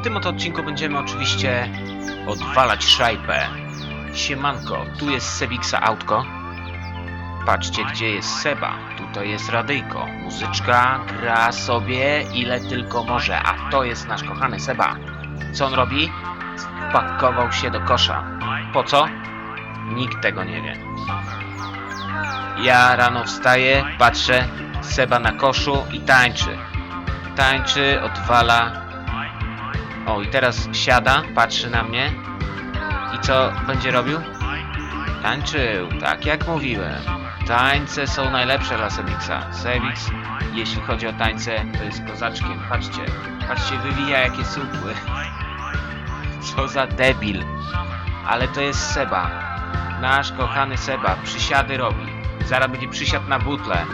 w tym oto odcinku będziemy oczywiście odwalać szajbę. Siemanko, tu jest Sebixa Autko. Patrzcie, gdzie jest Seba. Tutaj jest radyjko. Muzyczka gra sobie ile tylko może. A to jest nasz kochany Seba. Co on robi? Wpakował się do kosza. Po co? Nikt tego nie wie. Ja rano wstaję, patrzę, Seba na koszu i tańczy. Tańczy, odwala. O, i teraz siada, patrzy na mnie. I co będzie robił? Tańczył, tak jak mówiłem. Tańce są najlepsze dla Sebixa. Sebix, jeśli chodzi o tańce, to jest kozaczkiem. Patrzcie, patrzcie, wywija jakie supły. Co za debil. Ale to jest Seba. Nasz kochany Seba. Przysiady robi. Zaraz będzie przysiad na butle.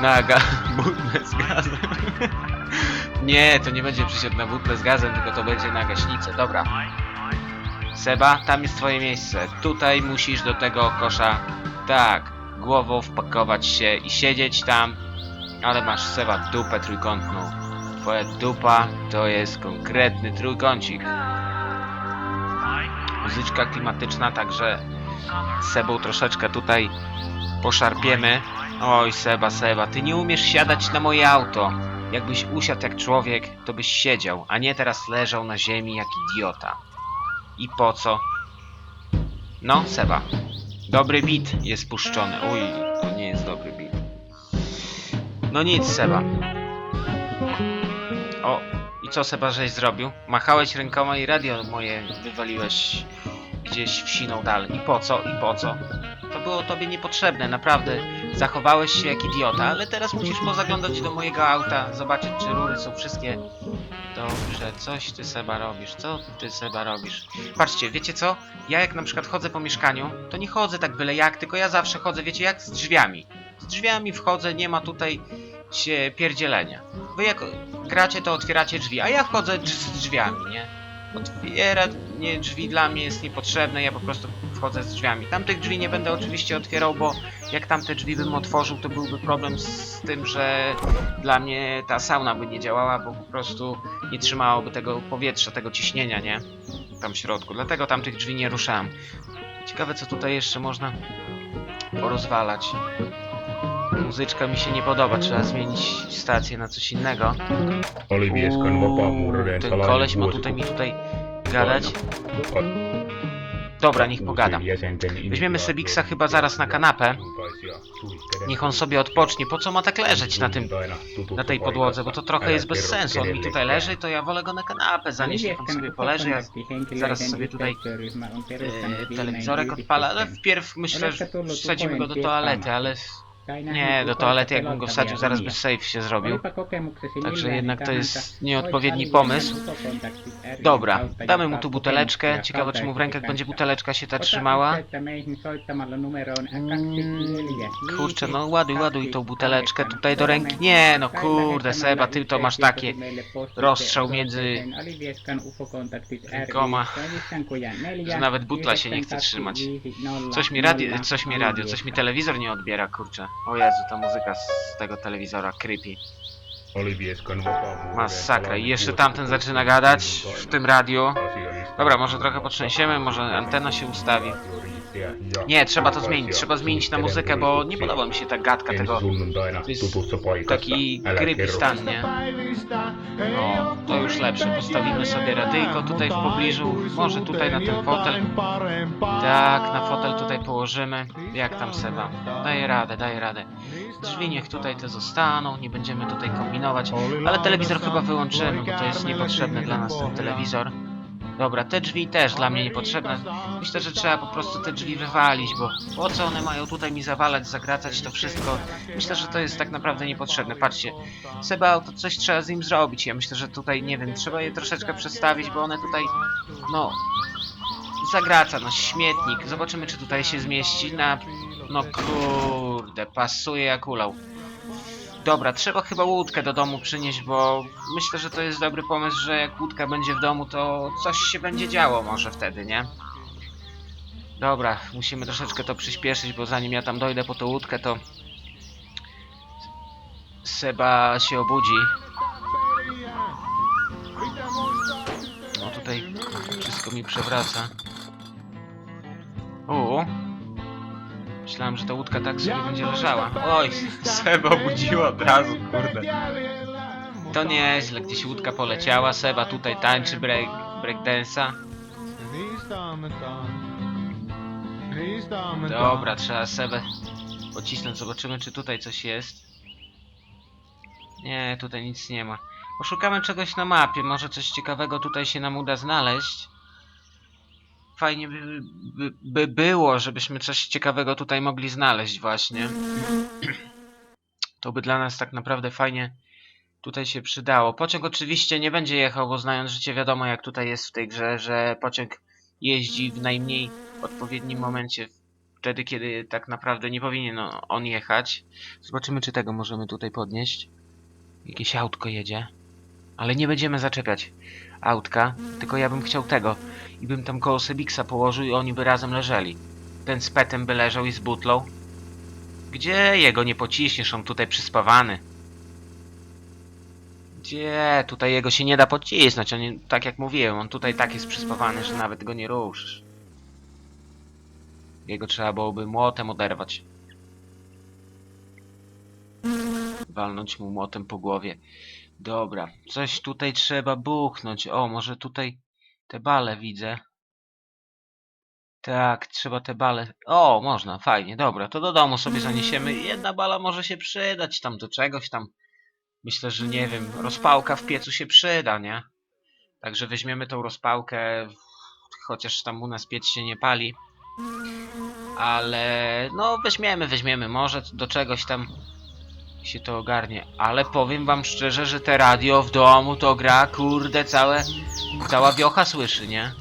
Na ga... butlę z gazem. nie, to nie będzie przysiad na butlę z gazem, tylko to będzie na gaśnicę. Dobra. Seba, tam jest twoje miejsce. Tutaj musisz do tego kosza, tak, głową wpakować się i siedzieć tam. Ale masz Seba dupę trójkątną. Twoja dupa to jest konkretny trójkącik. Muzyczka klimatyczna, także Sebą troszeczkę tutaj poszarpiemy. Oj, Seba, Seba, ty nie umiesz siadać na moje auto. Jakbyś usiadł jak człowiek, to byś siedział, a nie teraz leżał na ziemi jak idiota. I po co? No, Seba. Dobry beat jest puszczony. Uj, to nie jest dobry beat. No nic, Seba. O, i co Seba żeś zrobił? Machałeś rękoma i radio moje wywaliłeś gdzieś w siną dal. I po co? I po co? To było tobie niepotrzebne, naprawdę. Zachowałeś się jak idiota, ale teraz musisz pozaglądać do mojego auta, zobaczyć czy rury są wszystkie dobrze. Coś ty Seba robisz, co ty Seba robisz? Patrzcie, wiecie co? Ja jak na przykład chodzę po mieszkaniu, to nie chodzę tak byle jak, tylko ja zawsze chodzę, wiecie jak? Z drzwiami. Z drzwiami wchodzę, nie ma tutaj się pierdzielenia. Wy jak gracie, to otwieracie drzwi, a ja wchodzę z drzwiami, nie? Otwieranie drzwi dla mnie jest niepotrzebne, ja po prostu wchodzę z drzwiami. Tamtych drzwi nie będę oczywiście otwierał, bo jak tamte drzwi bym otworzył, to byłby problem z tym, że dla mnie ta sauna by nie działała, bo po prostu nie trzymałoby tego powietrza, tego ciśnienia, nie? Tam w środku. Dlatego tamtych drzwi nie ruszałem. Ciekawe, co tutaj jeszcze można porozwalać. Muzyczka mi się nie podoba, trzeba zmienić stację na coś innego. Oli vapaamuurareen Ten koleś ma tutaj mi tutaj gadać. Dobra, niech pogadam. Weźmiemy Sebixa chyba zaraz na kanapę. Niech on sobie odpocznie. Po co ma tak leżeć na tym, na tej podłodze? Bo to trochę jest bez sensu. On mi tutaj leży, to ja wolę go na kanapę zanieść. Niech on sobie poleży. Ja zaraz sobie tutaj e, telewizorek odpala, ale wpierw myślę, że wsadzimy go do toalety, ale nie, do toalety jakbym go wsadził, zaraz by safe się zrobił. Także jednak to jest nieodpowiedni pomysł. Dobra, damy mu tu buteleczkę. Ciekawe, czy mu w rękach będzie buteleczka się ta trzymała. Kurczę, no ładuj, ładuj tą buteleczkę tutaj do ręki. Nie, no kurde, Seba, ty to masz takie rozstrzał między rękoma, że nawet butla się nie chce trzymać. Coś mi radio, coś mi radio, coś mi telewizor nie odbiera, kurczę. O Jezu, ta muzyka z tego telewizora, creepy. Masakra. I jeszcze tamten zaczyna gadać w tym radiu. Dobra, może trochę potrzęsiemy, może antena się ustawi. Nie, trzeba to zmienić, trzeba zmienić na muzykę, bo nie podoba mi się ta gadka tego. Taki creepy stan, nie? O, to już lepsze. Postawimy sobie radyjko tutaj w pobliżu. Może tutaj na ten fotel. Tak, na fotel tutaj położymy. Jak tam Seba? Daję radę, daję radę. Drzwi niech tutaj te zostaną, nie będziemy tutaj kombinować. Ale telewizor chyba wyłączymy, bo to jest niepotrzebny dla nas ten telewizor. Dobra, te drzwi też dla mnie niepotrzebne. Myślę, że trzeba po prostu te drzwi wywalić, bo po co one mają tutaj mi zawalać, zagracać to wszystko? Myślę, że to jest tak naprawdę niepotrzebne. Patrzcie, Seba, to coś trzeba z nim zrobić. Ja myślę, że tutaj, nie wiem, trzeba je troszeczkę przestawić, bo one tutaj, no, zagraca, no śmietnik. Zobaczymy, czy tutaj się zmieści na... No kurde, pasuje jak ulał. Dobra, trzeba chyba łódkę do domu przynieść, bo myślę, że to jest dobry pomysł, że jak łódka będzie w domu, to coś się będzie działo może wtedy, nie? Dobra, musimy troszeczkę to przyspieszyć, bo zanim ja tam dojdę po tą łódkę, to Seba się obudzi. No tutaj wszystko mi przewraca. O, Myślałem, że ta łódka tak sobie będzie leżała. Oj, Seba obudziła od razu, kurde. To nieźle, gdzieś łódka poleciała, Seba tutaj tańczy break, breakdance'a. Dobra, trzeba Sebę pocisnąć, zobaczymy czy tutaj coś jest. Nie, tutaj nic nie ma. Poszukamy czegoś na mapie, może coś ciekawego tutaj się nam uda znaleźć. Fajnie by, by, by było, żebyśmy coś ciekawego tutaj mogli znaleźć właśnie. To by dla nas tak naprawdę fajnie tutaj się przydało. Pociąg oczywiście nie będzie jechał, bo znając życie wiadomo jak tutaj jest w tej grze, że pociąg jeździ w najmniej odpowiednim momencie, wtedy kiedy tak naprawdę nie powinien o- on jechać. Zobaczymy czy tego możemy tutaj podnieść. Jakieś autko jedzie. Ale nie będziemy zaczepiać autka, tylko ja bym chciał tego. I bym tam koło Sebiksa położył i oni by razem leżeli. Ten z petem by leżał i z butlą. Gdzie jego nie pociśniesz, on tutaj przyspawany. Gdzie? Tutaj jego się nie da pocisnąć, on, tak jak mówiłem, on tutaj tak jest przyspawany, że nawet go nie ruszysz. Jego trzeba byłoby młotem oderwać. Walnąć mu młotem po głowie. Dobra, coś tutaj trzeba buchnąć. O, może tutaj te bale widzę. Tak, trzeba te bale. O, można, fajnie, dobra, to do domu sobie zaniesiemy. Jedna bala może się przydać tam do czegoś tam. Myślę, że nie wiem, rozpałka w piecu się przyda, nie? Także weźmiemy tą rozpałkę, chociaż tam u nas piec się nie pali. Ale no weźmiemy, weźmiemy, może do czegoś tam się to ogarnie. Ale powiem wam szczerze, że te radio w domu to gra, kurde, całe, cała wiocha słyszy, nie?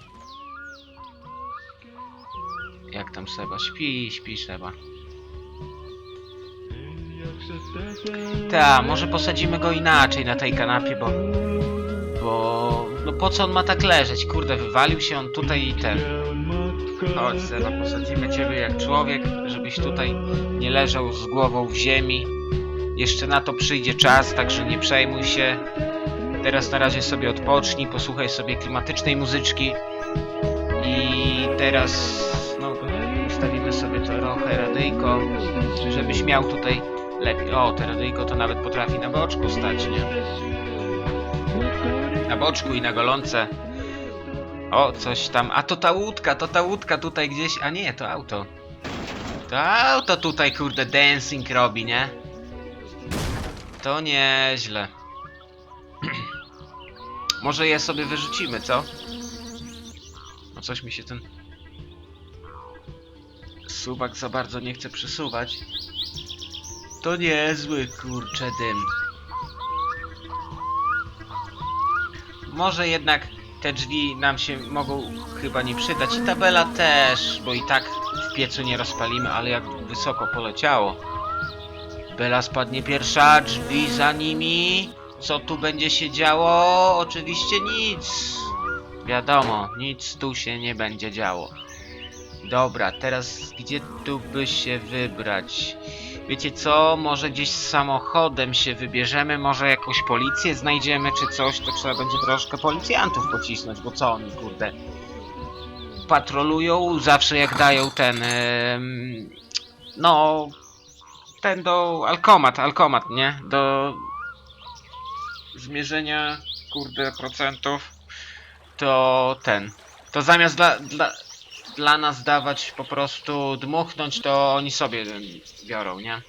Jak tam Seba? Śpi, śpi Seba. Ta, może posadzimy go inaczej na tej kanapie, bo... Bo... No po co on ma tak leżeć? Kurde, wywalił się on tutaj i ten... Chodź Seba, posadzimy ciebie jak człowiek, żebyś tutaj nie leżał z głową w ziemi. Jeszcze na to przyjdzie czas, także nie przejmuj się. Teraz na razie sobie odpocznij, posłuchaj sobie klimatycznej muzyczki. I teraz no, ustawimy sobie trochę radyjko, żebyś miał tutaj lepiej. O, te radyjko to nawet potrafi na boczku stać, nie? Na boczku i na golące. O, coś tam. A to ta łódka, to ta łódka tutaj gdzieś. A nie, to auto. To auto tutaj, kurde, dancing robi, nie? To nieźle. Może je sobie wyrzucimy, co? No coś mi się ten... Suwak za bardzo nie chce przesuwać. To niezły, kurcze dym. Może jednak te drzwi nam się mogą chyba nie przydać i tabela też, bo i tak w piecu nie rozpalimy, ale jak wysoko poleciało. Bela spadnie pierwsza, drzwi za nimi. Co tu będzie się działo? Oczywiście nic. Wiadomo, nic tu się nie będzie działo. Dobra, teraz gdzie tu by się wybrać? Wiecie co? Może gdzieś samochodem się wybierzemy, może jakąś policję znajdziemy czy coś, to trzeba będzie troszkę policjantów pocisnąć, bo co oni, kurde, patrolują zawsze jak dają ten, no, ten do alkomat, alkomat, nie? Do zmierzenia, kurde, procentów, to ten, to zamiast dla, dla, dla nas dawać po prostu dmuchnąć, to oni sobie biorą, nie?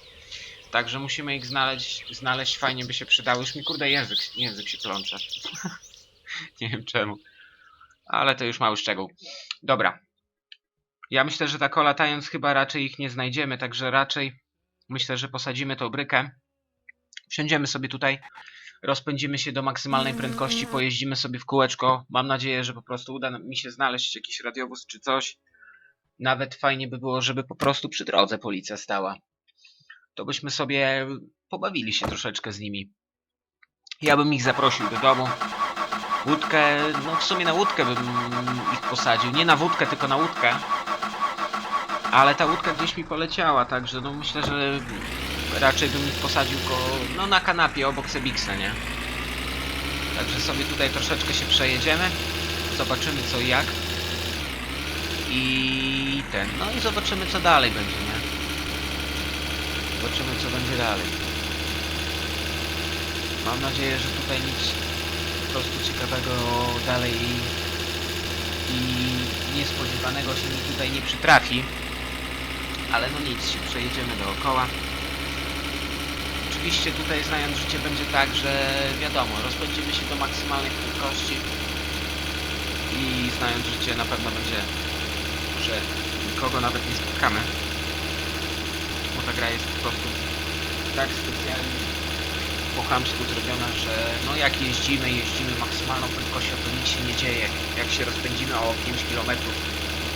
Także musimy ich znaleźć, znaleźć fajnie by się przydało. Już mi kurde język, język się plącze. nie wiem czemu. Ale to już mały szczegół. Dobra. Ja myślę, że tak latając chyba raczej ich nie znajdziemy, także raczej myślę, że posadzimy tą brykę. Wsiądziemy sobie tutaj, rozpędzimy się do maksymalnej prędkości, pojeździmy sobie w kółeczko. Mam nadzieję, że po prostu uda mi się znaleźć jakiś radiowóz czy coś. Nawet fajnie by było, żeby po prostu przy drodze policja stała. To byśmy sobie pobawili się troszeczkę z nimi. Ja bym ich zaprosił do domu. Łódkę, no w sumie na łódkę bym ich posadził. Nie na wódkę, tylko na łódkę. Ale ta łódka gdzieś mi poleciała, także no myślę, że raczej bym ich posadził go, no na kanapie obok Sebiksa, nie? Także sobie tutaj troszeczkę się przejedziemy. Zobaczymy co i jak. I ten, no i zobaczymy co dalej będzie, nie? Zobaczymy co będzie dalej. Mam nadzieję, że tutaj nic po prostu ciekawego dalej i niespodziewanego się mi tutaj nie przytrafi. Ale no nic, przejedziemy dookoła. Oczywiście tutaj znając życie będzie tak, że wiadomo, rozpędzimy się do maksymalnej prędkości i znając życie na pewno będzie, że nikogo nawet nie spotkamy. Bo ta gra jest po prostu tak specjalnie po chamsku zrobiona, że no jak jeździmy, jeździmy maksymalną prędkością, to nic się nie dzieje. Jak się rozpędzimy o 5 km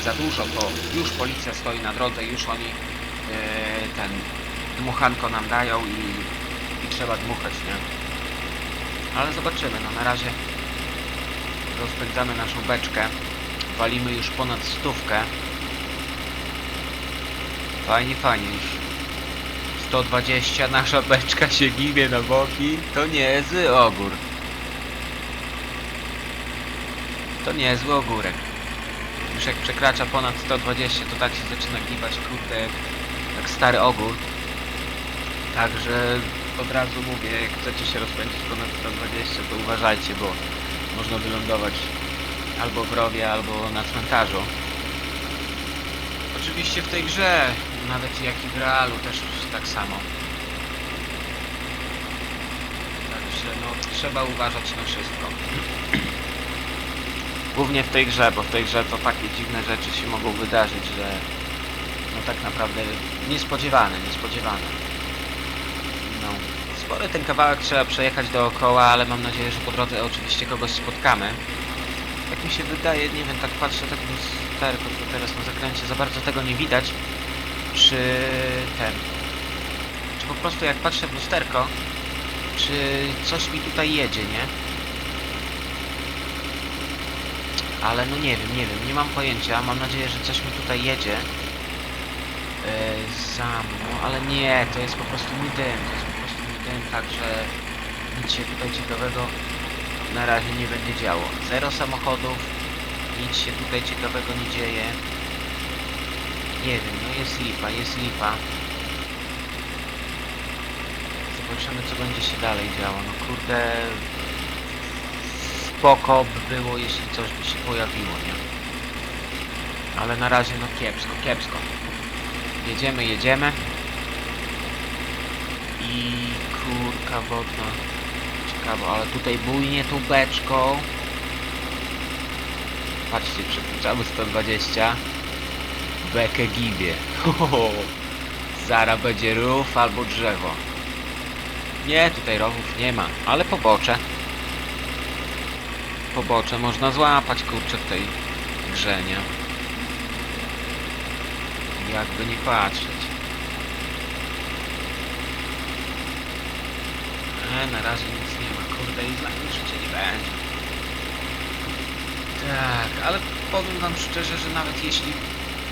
za dużo, to już policja stoi na drodze, już oni e, ten dmuchanko nam dają i, i trzeba dmuchać, nie? Ale zobaczymy, no na razie rozpędzamy naszą beczkę. Walimy już ponad stówkę. Fajnie, fajnie już. 120, nasza beczka się ginie na boki. To niezły ogór. To niezły ogórek. Już jak przekracza ponad 120, to tak się zaczyna giwać, kurde, jak, jak stary ogór. Także od razu mówię, jak chcecie się rozpędzić ponad 120, to uważajcie, bo można wylądować albo w rowie, albo na cmentarzu. Oczywiście w tej grze, nawet jak i w realu też tak samo. Także no, trzeba uważać na wszystko. Głównie w tej grze, bo w tej grze to takie dziwne rzeczy się mogą wydarzyć, że no tak naprawdę niespodziewane, niespodziewane. No, spory ten kawałek trzeba przejechać dookoła, ale mam nadzieję, że po drodze oczywiście kogoś spotkamy. Jak mi się wydaje, nie wiem, tak patrzę tak lusterko, to teraz na zakręcie za bardzo tego nie widać, czy ten, czy po prostu jak patrzę w lusterko, czy coś mi tutaj jedzie, nie? Ale no nie wiem, nie wiem, nie mam pojęcia, mam nadzieję, że coś mi tutaj jedzie. Yy, za mną, ale nie, to jest po prostu mój dym, to jest po prostu mój dym, także nic się tutaj ciekawego na razie nie będzie działo. Zero samochodów, nic się tutaj ciekawego nie dzieje. Nie wiem, no jest lipa, jest lipa. Zobaczymy co będzie się dalej działo. No kurde... Spoko by było, jeśli coś by się pojawiło, nie? Ale na razie no kiepsko, kiepsko. Jedziemy, jedziemy. I kurka wodna. Ciekawe, ale tutaj bujnie tą beczką. Patrzcie, przekraczamy 120. Bekę gibie. Zara będzie rów albo drzewo. Nie, tutaj rowów nie ma, ale pobocze. Pobocze można złapać, kurczę, w tej grze, nie? Jakby nie patrzeć. E, na razie nic nie ma, kurde, i mnie życia nie będzie. Tak, ale powiem wam szczerze, że nawet jeśli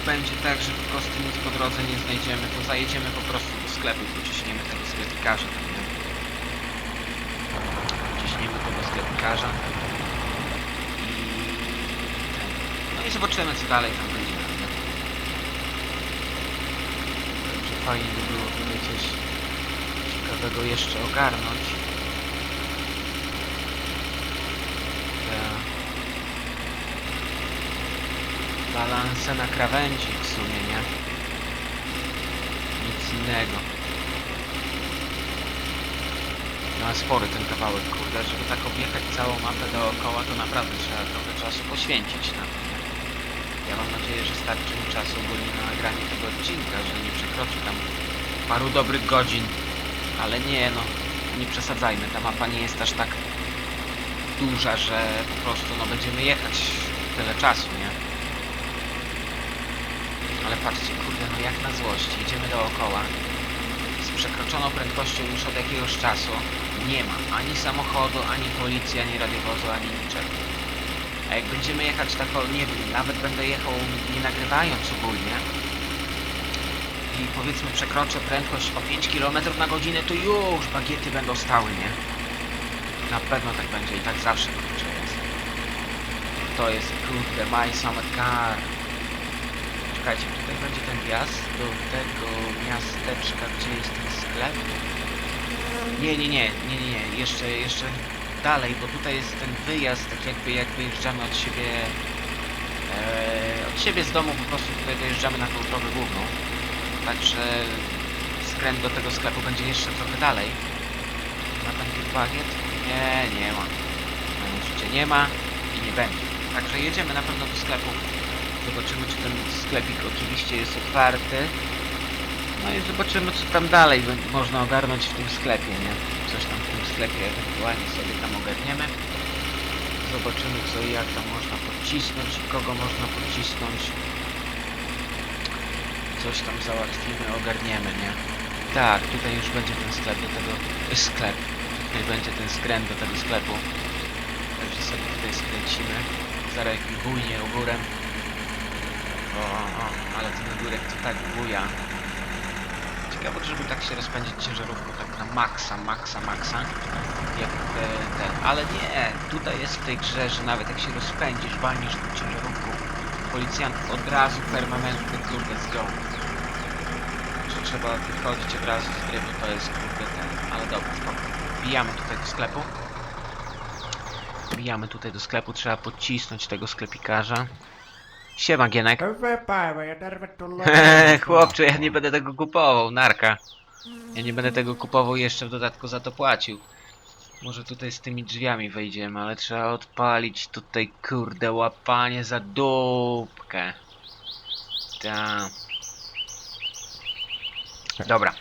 będzie tak, że po prostu nic po drodze nie znajdziemy, to zajedziemy po prostu do sklepu i pociśniemy tego sklepikarza. tak, nie? Ciśniemy tego sklepikarza. I ten. No i zobaczymy co dalej tam będzie. Także fajnie by było tutaj coś ciekawego jeszcze ogarnąć. Tak. Balanse na krawędzi w sumie, nie? Nic innego. No spory ten kawałek, kurde, żeby tak objechać całą mapę dookoła, to naprawdę trzeba trochę czasu poświęcić na to? Ja mam nadzieję, że starczy mi czasu ogólnie na nagranie tego odcinka, że nie przekroczy tam paru dobrych godzin. Ale nie, no, nie przesadzajmy, ta mapa nie jest aż tak duża, że po prostu, no, będziemy jechać tyle czasu, nie? Ale patrzcie, kurde, no jak na złość, jedziemy dookoła z przekroczoną prędkością już od jakiegoś czasu. Nie ma ani samochodu, ani policji, ani radiowozu, ani niczego. A jak będziemy jechać tak, o, nie wiem, nawet będę jechał nie nagrywając ogólnie i powiedzmy przekroczę prędkość o 5 km na godzinę, to już bagiety będą stały, nie? Na pewno tak będzie i tak zawsze kurczę jest. To jest kurde My Summer Car. Czekajcie, tutaj będzie ten wjazd do tego miasteczka, gdzie jest ten sklep. Nie, nie, nie, nie, nie, nie, jeszcze, jeszcze dalej, bo tutaj jest ten wyjazd, tak jakby jak wyjeżdżamy od siebie e, od siebie z domu po prostu tutaj dojeżdżamy na drogę główną. Także skręt do tego sklepu będzie jeszcze trochę dalej. Ma tam tych bagiet? Nie, nie ma. Na życie nie ma i nie będzie. Także jedziemy na pewno do sklepu. Zobaczymy, czy ten sklepik oczywiście jest otwarty. No i zobaczymy, co tam dalej można ogarnąć w tym sklepie, nie? Coś tam w tym sklepie ewentualnie sobie tam ogarniemy. Zobaczymy, co i jak tam można podcisnąć kogo można podcisnąć. Coś tam załatwimy, ogarniemy, nie? Tak, tutaj już będzie ten sklep do tego... y, Sklep. Tutaj będzie ten skręt do tego sklepu. Także sobie tutaj skręcimy. Zaraz jak bujnie ogórem. O, o, ale ten ogórek to tak buja. Ciekawe, żeby tak się rozpędzić ciężarówką, tak na maksa, maksa, maksa. Jak te, ten. Ale nie, tutaj jest w tej grze, że nawet jak się rozpędzisz, walniesz tą ciężarówką, policjant od razu permanentny kurde zdjął. Że trzeba wychodzić od razu z gry, bo to jest kurde ten. Ale dobra, spoko. Wbijamy tutaj do sklepu. Wbijamy tutaj do sklepu, trzeba podcisnąć tego sklepikarza. Siema, Gienek. Chłopcze, ja nie będę tego kupował, narka. Ja nie będę tego kupował jeszcze w dodatku za to płacił. Może tutaj z tymi drzwiami wejdziemy, ale trzeba odpalić tutaj kurde łapanie za dupkę. Ta. Dobra,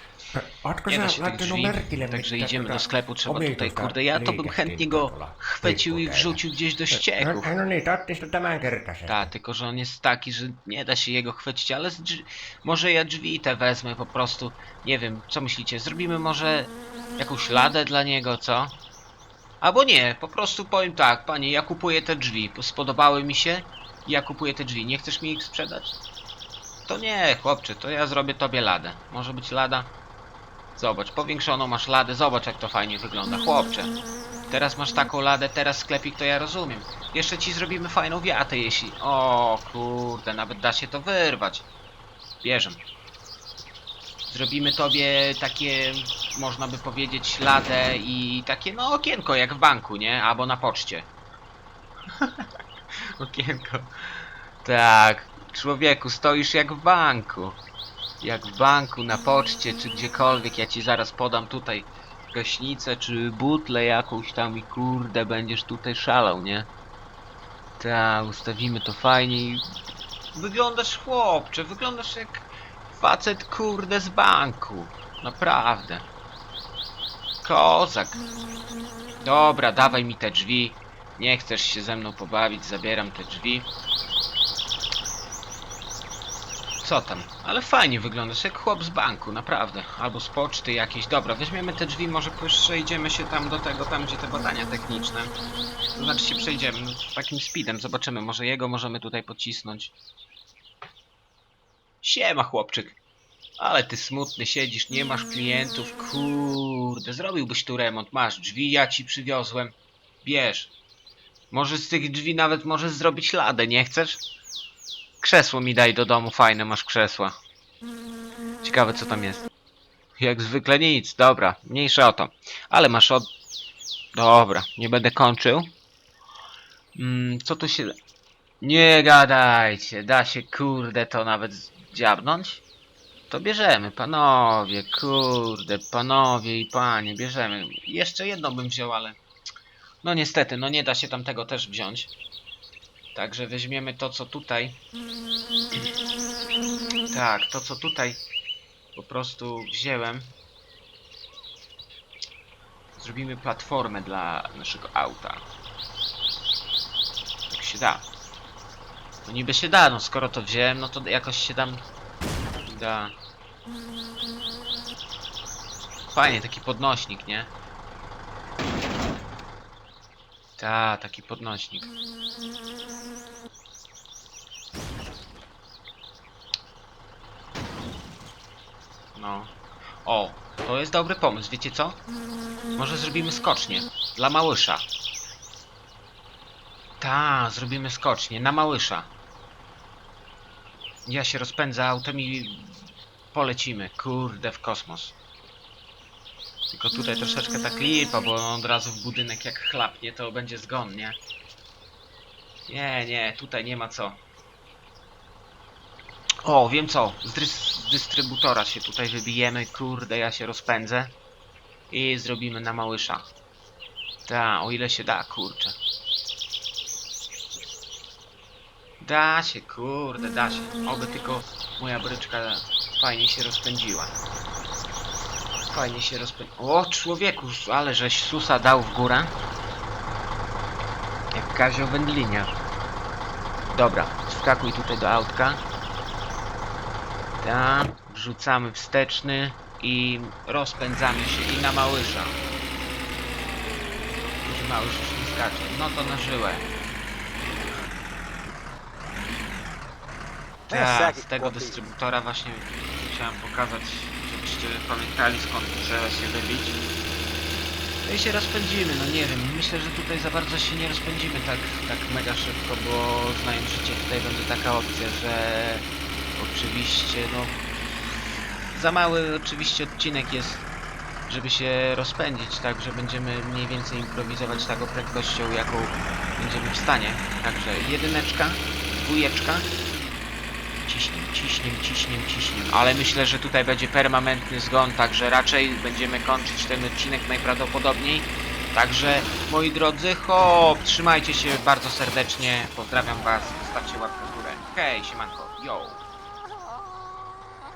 Ootko nie da się tych drzwi, także idziemy tota do sklepu, trzeba tutaj kurde, ja to bym chętnie go chwycił i wrzucił gdzieś do ścieków. No, tämänkertaisen. Tak, tylko że on jest taki, że nie da się jego chwycić, ale drzwi... może ja drzwi te wezmę po prostu. Nie wiem, co myślicie? Zrobimy może jakąś ladę dla niego, co? Albo nie, po prostu powiem tak, panie, ja kupuję te drzwi, spodobały mi się, ja kupuję te drzwi, nie chcesz mi ich sprzedać? To nie, chłopcze, to ja zrobię tobie ladę. Może być lada? Zobacz, powiększoną masz ladę, zobacz jak to fajnie wygląda, chłopcze. Teraz masz taką ladę, teraz sklepik, to ja rozumiem. Jeszcze ci zrobimy fajną wiatę, jeśli... O kurde, nawet da się to wyrwać. Bierzem. Zrobimy tobie takie, można by powiedzieć, ladę i takie, no okienko jak w banku, nie? Albo na poczcie. okienko. Tak, człowieku, stoisz jak w banku. Jak w banku, na poczcie, czy gdziekolwiek. Ja ci zaraz podam tutaj gaśnicę, czy butlę jakąś tam i kurde, będziesz tutaj szalał, nie? Ta, ustawimy to fajnie i... Wyglądasz chłopcze, wyglądasz jak facet kurde z banku. Naprawdę. Kozak. Dobra, dawaj mi te drzwi. Nie chcesz się ze mną pobawić, zabieram te drzwi. Co tam? Ale fajnie wyglądasz, jak chłop z banku, naprawdę. Albo z poczty jakieś. Dobra, weźmiemy te drzwi, może przejdziemy się tam do tego, tam gdzie te badania techniczne. To znaczy się przejdziemy no, takim speedem, zobaczymy. Może jego możemy tutaj pocisnąć. Siema, chłopczyk. Ale ty smutny siedzisz, nie masz klientów. Kurde, zrobiłbyś tu remont. Masz drzwi, ja ci przywiozłem. Bierz. Może z tych drzwi nawet możesz zrobić ladę, nie chcesz? Krzesło mi daj do domu, fajne masz krzesła. Ciekawe co tam jest. Jak zwykle nic, dobra, mniejsza o to. Ale masz od... Dobra, nie będę kończył. Mm, co tu się... Nie gadajcie, da się kurde to nawet dziabnąć? To bierzemy, panowie, kurde, panowie i panie, bierzemy. Jeszcze jedno bym wziął, ale... No niestety, no nie da się tam tego też wziąć. Także weźmiemy to, co tutaj. Tak, to, co tutaj po prostu wziąłem. Zrobimy platformę dla naszego auta. Jak się da. No niby się da, no skoro to wziąłem, no to jakoś się tam da. Fajnie, taki podnośnik, nie? Ta, taki podnośnik. No. O, to jest dobry pomysł, wiecie co? Może zrobimy skocznie. Dla małysza. Ta, zrobimy skocznie. Na małysza. Ja się rozpędzę autem i polecimy. Kurde, w kosmos. Tylko tutaj troszeczkę tak lipa, bo od razu w budynek jak chlapnie, to będzie zgon, nie? Nie, nie, tutaj nie ma co. O, wiem co. Z, dys dystrybutora się tutaj wybijemy. Kurde, ja się rozpędzę. I zrobimy na małysza. Ta, o ile się da, kurczę. Da się, kurde, da się. Oby tylko moja bryczka fajnie się rozpędziła. Fajnie się rozpędziła. O, człowieku, ale żeś susa dał w górę. Jak Kazio Wędliniarz. Dobra, wskakuj tutaj do autka. Tak, wrzucamy wsteczny i rozpędzamy się i na małysza. Duży małysz już nie skacze. No to na żyłę. Tak, z tego dystrybutora właśnie chciałem pokazać, żebyście pamiętali skąd trzeba się wybić. No i się rozpędzimy, no nie wiem, myślę, że tutaj za bardzo się nie rozpędzimy tak, tak mega szybko, bo znając życie tutaj będzie taka opcja, że oczywiście, no za mały oczywiście odcinek jest, żeby się rozpędzić, także będziemy mniej więcej improwizować taką prędkością, jaką będziemy w stanie. Także jedyneczka, dwójeczka, ciśniem, ciśniem, ciśniem, ciśniem. Ale myślę, że tutaj będzie permanentny zgon, także raczej będziemy kończyć ten odcinek najprawdopodobniej. Także moi drodzy, hop, trzymajcie się bardzo serdecznie, pozdrawiam was, stawcie łapkę w górę. Hej, siemanko, yo!